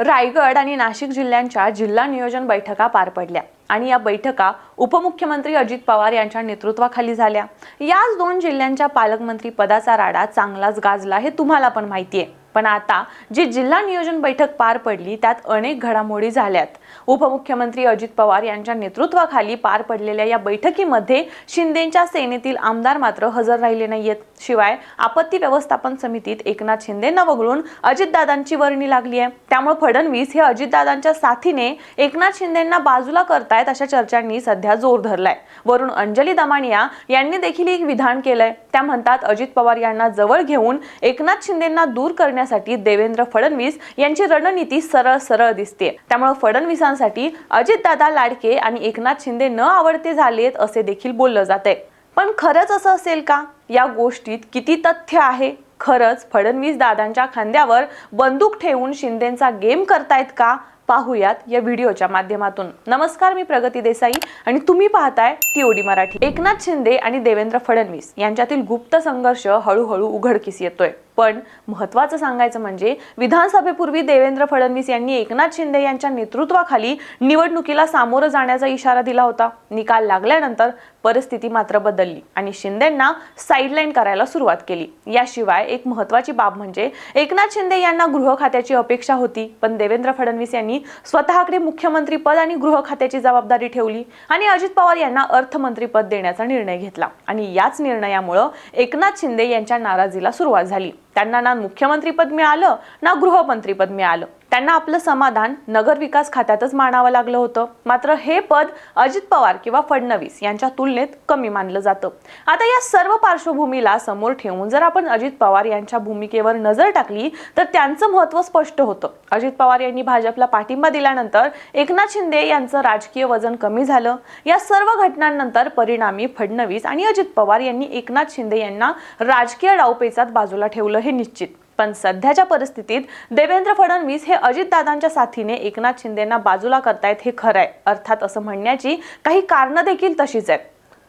रायगड आणि नाशिक जिल्ह्यांच्या जिल्हा नियोजन बैठका पार पडल्या आणि या बैठका उपमुख्यमंत्री अजित पवार यांच्या नेतृत्वाखाली झाल्या. याच दोन जिल्ह्यांच्या पालकमंत्री पदाचा राडा चांगलाच गाजला हे तुम्हाला पण माहिती आहे पण आता जी जिल्हा नियोजन बैठक पार पडली त्यात अनेक घडामोडी झाल्यात. उपमुख्यमंत्री अजित पवार यांच्या नेतृत्वाखाली पार पडलेल्या या बैठकीमध्ये शिंदेच्या सेनेतील आमदार मात्र हजर राहिले नाहीयेत. शिवाय आपत्ती व्यवस्थापन समितीत एकनाथ शिंदेंना वगळून अजितदादांची वर्णी लागली आहे त्यामुळे फडणवीस हे अजितदादांच्या साथीने एकनाथ शिंदेंना बाजूला करतायत अशा चर्चांनी सध्या जोर धरलाय. वरून अंजली दमानिया यांनी देखील एक विधान केलंय. त्या म्हणतात अजित पवार यांना जवळ घेऊन एकनाथ शिंदेंना दूर करण्यासाठी देवेंद्र फडणवीस यांची रणनीती सरळ सरळ दिसते. त्यामुळे फडणवीसांसाठी अजितदादा लाडके आणि एकनाथ शिंदे न आवडते झालेत असे देखील बोललं जाते पण खरंच असं असेल का? या गोष्टीत किती तथ्य आहे? खरंच फडणवीस दादांच्या खांद्यावर बंदूक ठेवून शिंदेचा गेम करतायत का? पाहूयात या व्हिडिओच्या माध्यमातून. नमस्कार मी प्रगती देसाई आणि तुम्ही पाहताय टीओडी मराठी. एकनाथ शिंदे आणि देवेंद्र फडणवीस यांच्यातील गुप्त संघर्ष हळूहळू उघडकीस येतोय. पण महत्वाचं सांगायचं म्हणजे विधानसभेपूर्वी देवेंद्र फडणवीस यांनी एकनाथ शिंदे यांच्या नेतृत्वाखाली निवडणुकीला सामोरं जाण्याचा इशारा दिला होता. निकाल लागल्यानंतर परिस्थिती मात्र बदलली आणि शिंदेंना साईडलाईन करायला सुरुवात केली. याशिवाय एक महत्वाची बाब म्हणजे एकनाथ शिंदे यांना गृह खात्याची अपेक्षा होती पण देवेंद्र फडणवीस यांनी स्वतःकडे मुख्यमंत्री पद आणि गृह खात्याची जबाबदारी ठेवली आणि अजित पवार यांना अर्थमंत्री पद देण्याचा निर्णय घेतला. आणि याच निर्णयामुळं एकनाथ शिंदे यांच्या नाराजीला सुरुवात झाली. त्यांना ना मुख्यमंत्रीपद मिळालं ना गृहमंत्रीपद मिळालं. त्यांना आपलं समाधान नगर विकास खात्यातच मानावं लागलं होतं. मात्र हे पद अजित पवार किंवा फडणवीस यांच्या तुलनेत कमी मानलं जातं. आता या सर्व पार्श्वभूमीला समोर ठेवून जर आपण अजित पवार यांच्या भूमिकेवर नजर टाकली तर त्यांचं महत्त्व स्पष्ट होतं. अजित पवार यांनी भाजपला पाठिंबा दिल्यानंतर एकनाथ शिंदे यांचं राजकीय वजन कमी झालं. या सर्व घटनांनंतर परिणामी फडणवीस आणि अजित पवार यांनी एकनाथ शिंदे यांना राजकीय डावपेचात बाजूला ठेवलं हे निश्चित. पण सध्याच्या परिस्थितीत देवेंद्र फडणवीस हे अजितदादांच्या साथीने एकनाथ शिंदेना बाजूला करतायत हे खरं आहे अर्थात असं म्हणण्याची काही कारणं देखील तशीच आहेत.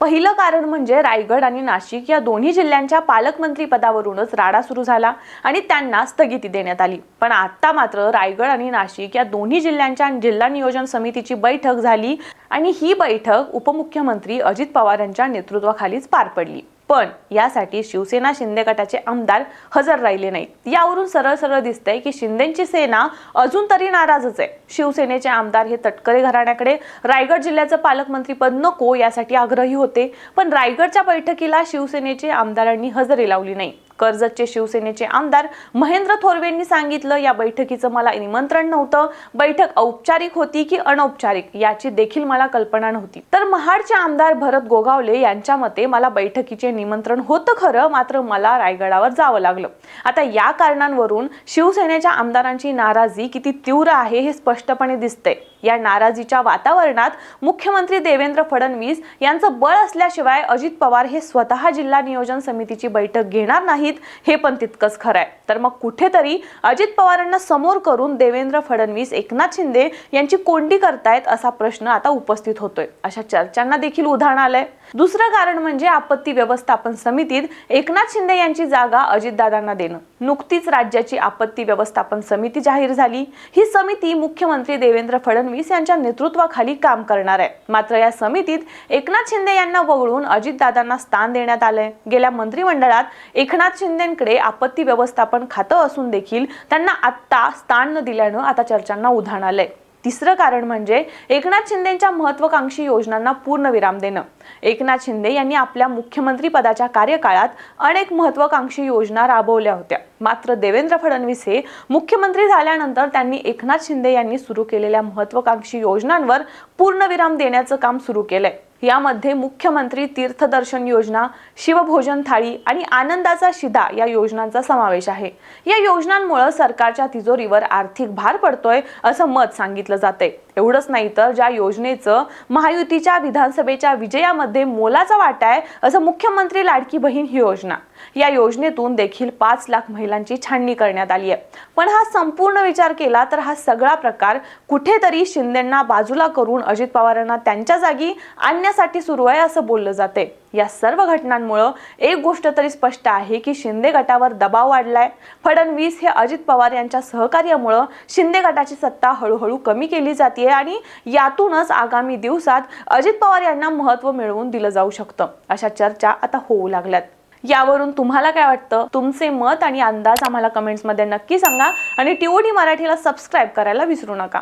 पहिलं कारण म्हणजे रायगड आणि नाशिक या दोन्ही जिल्ह्यांच्या पालकमंत्री पदावरूनच राडा सुरू झाला आणि त्यांना स्थगिती देण्यात आली. पण आता मात्र रायगड आणि नाशिक या दोन्ही जिल्ह्यांच्या जिल्हा नियोजन समितीची बैठक झाली आणि ही बैठक उपमुख्यमंत्री अजित पवार यांच्या नेतृत्वाखालीच पार पडली. पण यासाठी शिवसेना शिंदे गटाचे आमदार हजर राहिले नाहीत. यावरून सरळ सरळ दिसतंय की शिंदेची सेना अजून तरी नाराजच आहे. शिवसेनेचे आमदार हे तटकरे घराण्याकडे रायगड जिल्ह्याचं पालकमंत्रीपद नको यासाठी आग्रही होते. पण रायगडच्या बैठकीला शिवसेनेचे आमदारांनी हजेरी लावली नाही. कर्जतचे शिवसेनेचे आमदार महेंद्र थोरवेंनी सांगितलं. या बैठकीचं मला निमंत्रण नव्हतं. बैठक औपचारिक होती की अनौपचारिक याची देखील मला कल्पना नव्हती. तर महाडचे आमदार भरत गोगावले यांच्या मते मला बैठकीचे निमंत्रण होतं खरं मात्र मला रायगडावर जावं लागलं. आता या कारणांवरून शिवसेनेच्या आमदारांची नाराजी किती तीव्र आहे हे स्पष्टपणे दिसतंय. या नाराजीच्या वातावरणात मुख्यमंत्री देवेंद्र फडणवीस यांचं बळ असल्याशिवाय अजित पवार हे स्वतः जिल्हा नियोजन समितीची बैठक घेणार नाहीत. हे पण तितकंच खरं आहे तर मग कुठेतरी अजित पवारांना समोर करून देवेंद्र फडणवीस एकनाथ शिंदे यांची कोंडी करतायत असा प्रश्न आता उपस्थित होतोय. अशा चर्चांना देखील उदाहरण आलंय. दुसरं कारण म्हणजे आपत्ती व्यवस्थापन समितीत एकनाथ शिंदे यांची जागा अजितदादांना देणं. नुकतीच राज्याची आपत्ती व्यवस्थापन समिती जाहीर झाली. ही समिती मुख्यमंत्री देवेंद्र फडणवीस यांच्या नेतृत्वाखाली काम करणार आहे. मात्र या समितीत एकनाथ शिंदे यांना वगळून अजितदादांना स्थान देण्यात आलंय. गेल्या मंत्रिमंडळात एकनाथ शिंदेकडे आपत्ती व्यवस्थापन खातं असून देखील त्यांना आत्ता स्थान न दिल्यानं आता चर्चांना उधाण आलंय. तिसरं कारण म्हणजे एकनाथ शिंदेच्या महत्वाकांक्षी योजनांना पूर्णविराम देणं. एकनाथ शिंदे यांनी आपल्या मुख्यमंत्री पदाच्या कार्यकाळात अनेक महत्वाकांक्षी योजना राबवल्या होत्या. मात्र देवेंद्र फडणवीस हे मुख्यमंत्री झाल्यानंतर त्यांनी एकनाथ शिंदे यांनी सुरू केलेल्या महत्वाकांक्षी योजनांवर पूर्णविराम देण्याचं काम सुरू केलंय. यामध्ये मुख्यमंत्री तीर्थदर्शन योजना शिवभोजन थाळी आणि आनंदाचा शिदा या योजनांचा समावेश आहे. या योजनांमुळे सरकारच्या तिजोरीवर आर्थिक भार पडतोय असं मत सांगितलं जातंय. एवढंच नाही तर ज्या योजनेचं महायुतीच्या विधानसभेच्या विजयामध्ये मोलाचा वाटा आहे असं मुख्यमंत्री लाडकी बहीण ही योजना. या योजनेतून देखील पाच लाख महिलांची छाननी करण्यात आली आहे. पण हा संपूर्ण विचार केला तर हा सगळा प्रकार कुठेतरी शिंदेंना बाजूला करून अजित पवारांना त्यांच्या जागी आणण्यासाठी सुरू आहे असं बोललं जाते या सर्व घटनांमुळं एक गोष्ट तरी स्पष्ट आहे की शिंदे गटावर दबाव वाढलाय. फडणवीस हे अजित पवार यांच्या सहकार्यामुळं शिंदे गटाची सत्ता हळूहळू कमी केली जाते आणि यातूनच आगामी दिवसात अजित पवार यांना महत्त्व मिळवून दिलं जाऊ शकतं. अशा चर्चा आता होऊ लागल्यात. यावरून तुम्हाला काय वाटतं? तुमचे मत आणि अंदाज आम्हाला कमेंट्समध्ये नक्की सांगा आणि टीओडी मराठीला सबस्क्राईब करायला विसरू नका.